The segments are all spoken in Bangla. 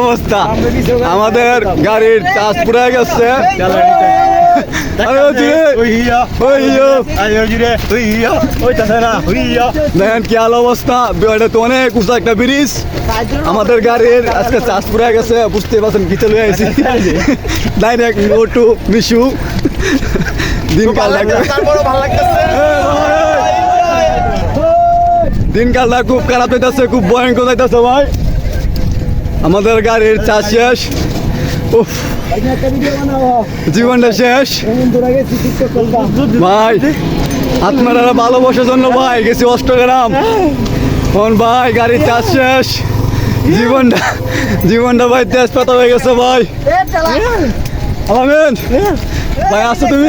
অবস্থা আমাদের গাড়ির চাষ পুরে গেছে। দেখেন। কি ভালো অবস্থা। এটা তো অনেক উঁচা একটা ব্রিজ। আমাদের গাড়ির আজকে চার্জ পুরে গেছে। বুঝতে পারছেন কি চলে আসি ডাইরেক্ট নো টু মিশু দিনকাল দিনকালটা খুব খারাপ হইতেছে খুব ভয়ঙ্কর হইতেছে ভাই। আমাদের গাড়ির চার্জ শেষ। উফ, জীবনটা শেষ। ভাই আপনারা ভালোবাসার জন্য ভাই, গেছি অষ্টগ্রাম। কোন ভাই, গাড়ির চার্জ শেষ। জীবনটা জীবনটা ভাই তেজ পাতা হয়ে গেছে ভাই। ভাই আসো তুমি।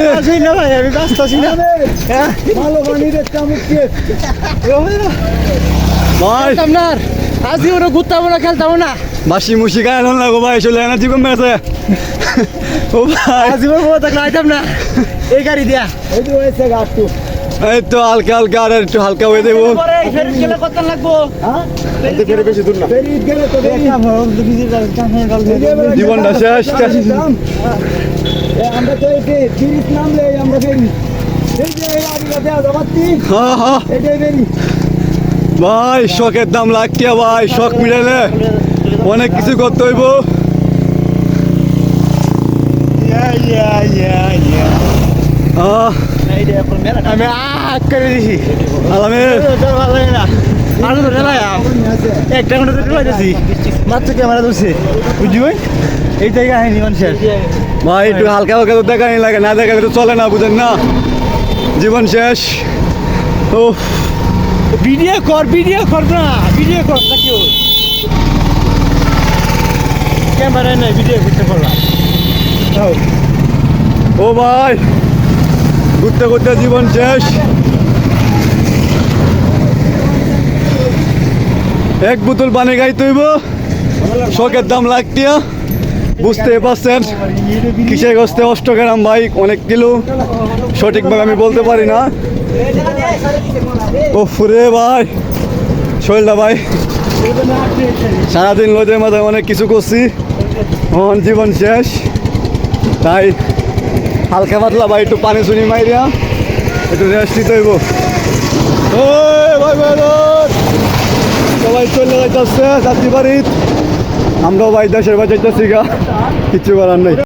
ভাই আপনার আজ ওরা ঘুরতাম না খেলতাম না। বাসি মুসি গায়ে না গো ভাই চলে এনার্জি কমে গেছে ও ভাই। জীবন বড় থাকলে আইতাম না। এই গাড়ি দিয়া। এই তো হালকা হালকা আর একটু হালকা হয়ে দেবো। পরে ফেরত গেলে কত লাগবো? জীবনটা শেষ আমরা তো এই তিরিশ নামলে আমরা বেরি এই যে এই গাড়িটা দেওয়া যাবাচ্ছি এটাই বেরি ভাই শখের দাম লাগছে ভাই শখ মিলালে অনেক কিছু করতে হইব। আহ, আমি করে দিছি। না একটা ঘণ্টা মাত্র ক্যামেরা হালকা হালকা তো লাগে, না চলে না, বুঝেন না? জীবন শেষ। ও ভিডিও কর ভিডিও কর না, ভিডিও কর নাকি ক্যামেরা নাই, ভিডিও ও ভাই, ঘুরতে ঘুরতে জীবন শেষ। এক বোতল পানি খাই তৈব। শখের দাম লাগতিয়া বুঝতে পারছেন? কিসে গস্তে অষ্টগ্রাম বাইক অনেক কিলো। সঠিকভাবে আমি বলতে পারি না। ও ফুরে ভাই। শৈলটা ভাই, সারাদিন লোদের মাথায় অনেক কিছু করছি। এখন জীবন শেষ। তাই হালকা পাতলা ভাই, একটু পানি শুনি মাইরিয়া একটু রেস্ট নিতে হইব। ভাই ভাই। সবাই চলে যাইতেছে যাত্রী বাড়ির আমরাও ভাই দেশের বাড়ি যাইতেছি গা। কিচ্ছু করার নেই।